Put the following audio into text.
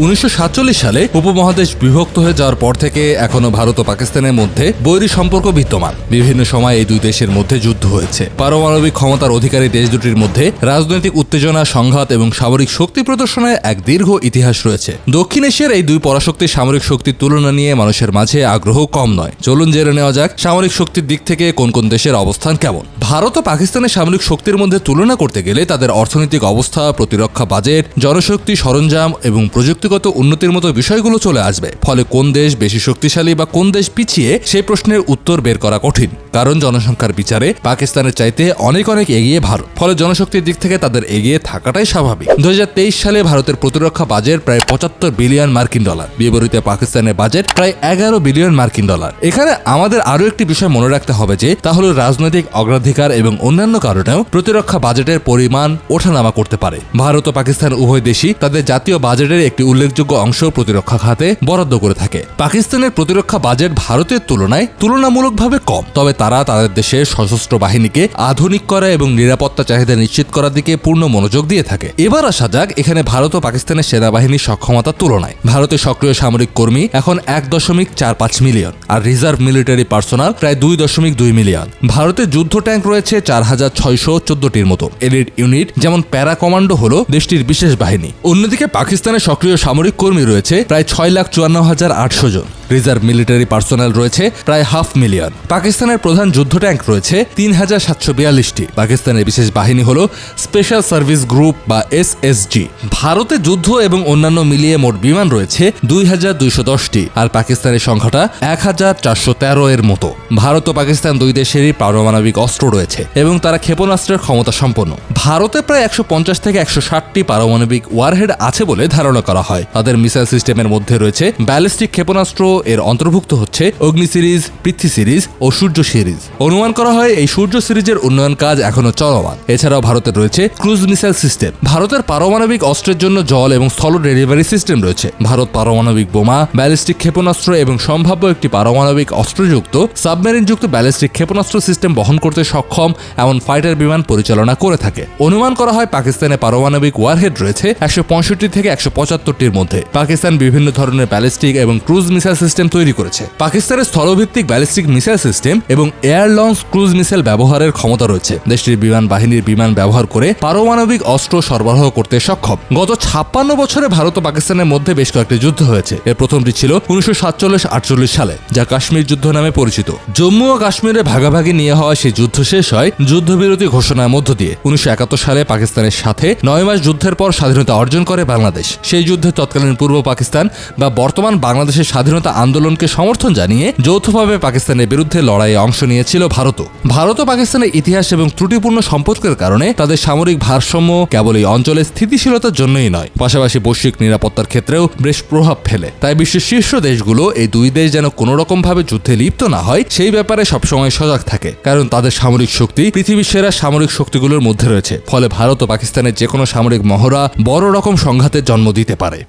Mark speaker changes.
Speaker 1: উনিশশো সাতচল্লিশ সালে উপমহাদেশ বিভক্ত হয়ে যাওয়ার পর থেকে এখনও ভারত ও পাকিস্তানের মধ্যে বৈরী সম্পর্ক বিদ্যমান। বিভিন্ন সময় এই দুই দেশের মধ্যে যুদ্ধ হয়েছে। পারমাণবিক ক্ষমতার অধিকারী দেশ দুটির মধ্যে রাজনৈতিক উত্তেজনা, সংঘাত এবং সামরিক শক্তি প্রদর্শনের এক দীর্ঘ ইতিহাস রয়েছে। দক্ষিণ এশিয়ার এই দুই পরাশক্তির সামরিক শক্তির তুলনা নিয়ে মানুষের মাঝে আগ্রহ কম নয়। চলুন জেনে নেওয়া যাক সামরিক শক্তির দিক থেকে কোন কোন দেশের অবস্থান কেমন। ভারত ও পাকিস্তানের সামরিক শক্তির মধ্যে তুলনা করতে গেলে তাদের অর্থনৈতিক অবস্থা, প্রতিরক্ষা বাজেট, জনশক্তি সরঞ্জাম এবং প্রযুক্তিগত উন্নতির মতো বিষয়গুলো চলে আসবে। ফলে কোন দেশ বেশি শক্তিশালী বা কোন দেশ পিছিয়ে সেই প্রশ্নের উত্তর বের করা কঠিন। কারণ জনসংখ্যার বিচারে পাকিস্তানের চাইতে অনেক অনেক এগিয়ে ভারত। ফলে জনশক্তির দিক থেকে তাদের এগিয়ে থাকাটাই স্বাভাবিক। দু হাজার তেইশ সালে ভারতের প্রতিরক্ষা বাজেট প্রায় পঁচাত্তর বিলিয়ন মার্কিন ডলার। বিপরীতে পাকিস্তানের বাজেট প্রায় এগারো বিলিয়ন মার্কিন ডলার। এখানে আমাদের আরও একটি বিষয় মনে রাখতে হবে যে, তা হলো রাজনৈতিক অগ্রাধিকার এবং অন্যান্য কারণেও প্রতিরক্ষা বাজেটের পরিমাণ ওঠানামা করতে পারে। ভারত ও পাকিস্তান উভয় দেশই তাদের জাতীয় বাজেটের একটি উল্লেখযোগ্য অংশ প্রতিরক্ষা খাতে বরাদ্দ করে থাকে। পাকিস্তানের প্রতিরক্ষা বাজেট ভারতের তুলনায় তুলনামূলকভাবে কম। তবে তারা তাদের দেশের সশস্ত্র বাহিনীকে আধুনিক করা এবং নিরাপত্তা চাহিদা নিশ্চিত করার দিকে পূর্ণ মনোযোগ দিয়ে থাকে। এবার আসা যাক এখানে ভারত ও পাকিস্তানের সেনাবাহিনীর সক্ষমতার তুলনায়। ভারতের সক্রিয় সামরিক কর্মী এখন এক দশমিক চার পাঁচ মিলিয়ন আর রিজার্ভ মিলিটারি পার্সোনাল প্রায় দুই দশমিক দুই মিলিয়ন। ভারতের যুদ্ধ ট্যাঙ্ক রয়েছে চার হাজার ছয়শো চোদ্দটির মতো। এলিট ইউনিট যেমন প্যারা কমান্ডো হলো দেশটির বিশেষ বাহিনী। অন্যদিকে পাকিস্তানের সক্রিয় সামরিক কর্মী রয়েছে প্রায় ছয় লাখ চুয়ান্ন হাজার আটশো জন। রিজার্ভ মিলিটারি পার্সোনাল রয়েছে প্রায় হাফ মিলিয়ন। পাকিস্তানের প্রধান যুদ্ধ ট্যাঙ্ক রয়েছে তিন হাজার সাতশো বিয়াল্লিশটি। পাকিস্তানের বিশেষ বাহিনী হল স্পেশাল সার্ভিস গ্রুপ বা এসএসজি। ভারতে যুদ্ধ এবং অন্যান্য মিলিয়ে মোট বিমান রয়েছে দুই হাজার দুইশো দশটি আর পাকিস্তানের সংখ্যাটা এক হাজার চারশো তেরো এর মতো। ভারত ও পাকিস্তান দুই দেশেরই পারমাণবিক অস্ত্র রয়েছে এবং তারা ক্ষেপণাস্ত্রের ক্ষমতা সম্পন্ন। ভারতে প্রায় একশো পঞ্চাশ থেকে একশো ষাটটি পারমাণবিক ওয়ারহেড আছে বলে ধারণা করা হয়। তাদের মিসাইল সিস্টেমের মধ্যে রয়েছে ব্যালিস্টিক ক্ষেপণাস্ত্র। এর অন্তর্ভুক্ত হচ্ছে অগ্নি সিরিজ, পৃথ্বী সিরিজ ও সূর্য সিরিজ। অনুমান করা হয় এই সূর্য সিরিজের উন্নয়ন কাজ এখনও চলমান। এছাড়াও ভারতের রয়েছে ক্রুজ মিসাইল সিস্টেম। ভারতের পারমাণবিক অস্ত্রের জন্য জল এবং স্থল ডেলিভারি সিস্টেম রয়েছে। ভারত পারমাণবিক বোমা, ব্যালিস্টিক ক্ষেপণাস্ত্র এবং সম্ভাব্য একটি পারমাণবিক অস্ত্রযুক্ত, সাবমেরিনযুক্ত ব্যালিস্টিক ক্ষেপণাস্ত্র সিস্টেম বহন করতে সক্ষম এমন ফাইটার বিমান পরিচালনা করে থাকে। অনুমান করা হয় পাকিস্তানে পারমাণবিক ওয়ারহেড রয়েছে একশো পঁয়ষট্টি থেকে একশো পঁচাত্তরটির মধ্যে। পাকিস্তান বিভিন্ন ধরনের ব্যালিস্টিক এবং ক্রুজ মিসাইল সিস্টেম তৈরি করেছে। পাকিস্তানের স্থলভিত্তিক ব্যালিস্টিক মিসাইল সিস্টেম এবং এয়ার লঞ্চ ক্রুজ মিসাইল ব্যবহারের ক্ষমতা রয়েছে। দেশটির বিমান বাহিনীর বিমান ব্যবহার করে পারমাণবিক অস্ত্র সরবরাহ করতে সক্ষম। গত ছাপ্পান্ন বছরে ভারত ও পাকিস্তানের মধ্যে বেশ কয়েকটি যুদ্ধ হয়েছে। এর প্রথমটি ছিল উনিশশো সাতচল্লিশ আটচল্লিশ সালে, যা কাশ্মীর যুদ্ধ নামে পরিচিত। জম্মু ও কাশ্মীরে ভাগাভাগি নিয়ে হওয়া সেই যুদ্ধ শেষ হয় যুদ্ধবিরতি ঘোষণার মধ্য দিয়ে। উনিশশো একাত্তর সালে পাকিস্তানের সাথে নয় মাস যুদ্ধের পর স্বাধীনতা অর্জন করে বাংলাদেশ। সেই যুদ্ধে তৎকালীন পূর্ব পাকিস্তান বা বর্তমান বাংলাদেশের স্বাধীনতা আন্দোলনকে সমর্থন জানিয়ে যৌথভাবে পাকিস্তানের বিরুদ্ধে লড়াইয়ে অংশ নিয়েছিল ভারতও। ভারত ও পাকিস্তানের ইতিহাস এবং ত্রুটিপূর্ণ সম্পর্কের কারণে তাদের সামরিক ভারসাম্য কেবল এই অঞ্চলের স্থিতিশীলতার জন্যই নয়। পাশাপাশি বৈশ্বিক নিরাপত্তার ক্ষেত্রেও বেশ প্রভাব ফেলে। তাই বিশ্বের শীর্ষ দেশগুলো এই দুই দেশ যেন কোনো রকম ভাবে যুদ্ধে লিপ্ত না হয়, সেই ব্যাপারে সবসময় সজাগ থাকে। কারণ তাদের সামরিক শক্তি পৃথিবীর সেরা সামরিক শক্তিগুলোর মধ্যে রয়েছে। ফলে ভারত ও পাকিস্তানের যে কোনো সামরিক মহড়া বড় রকম সংঘাতের জন্ম দিতে পারে।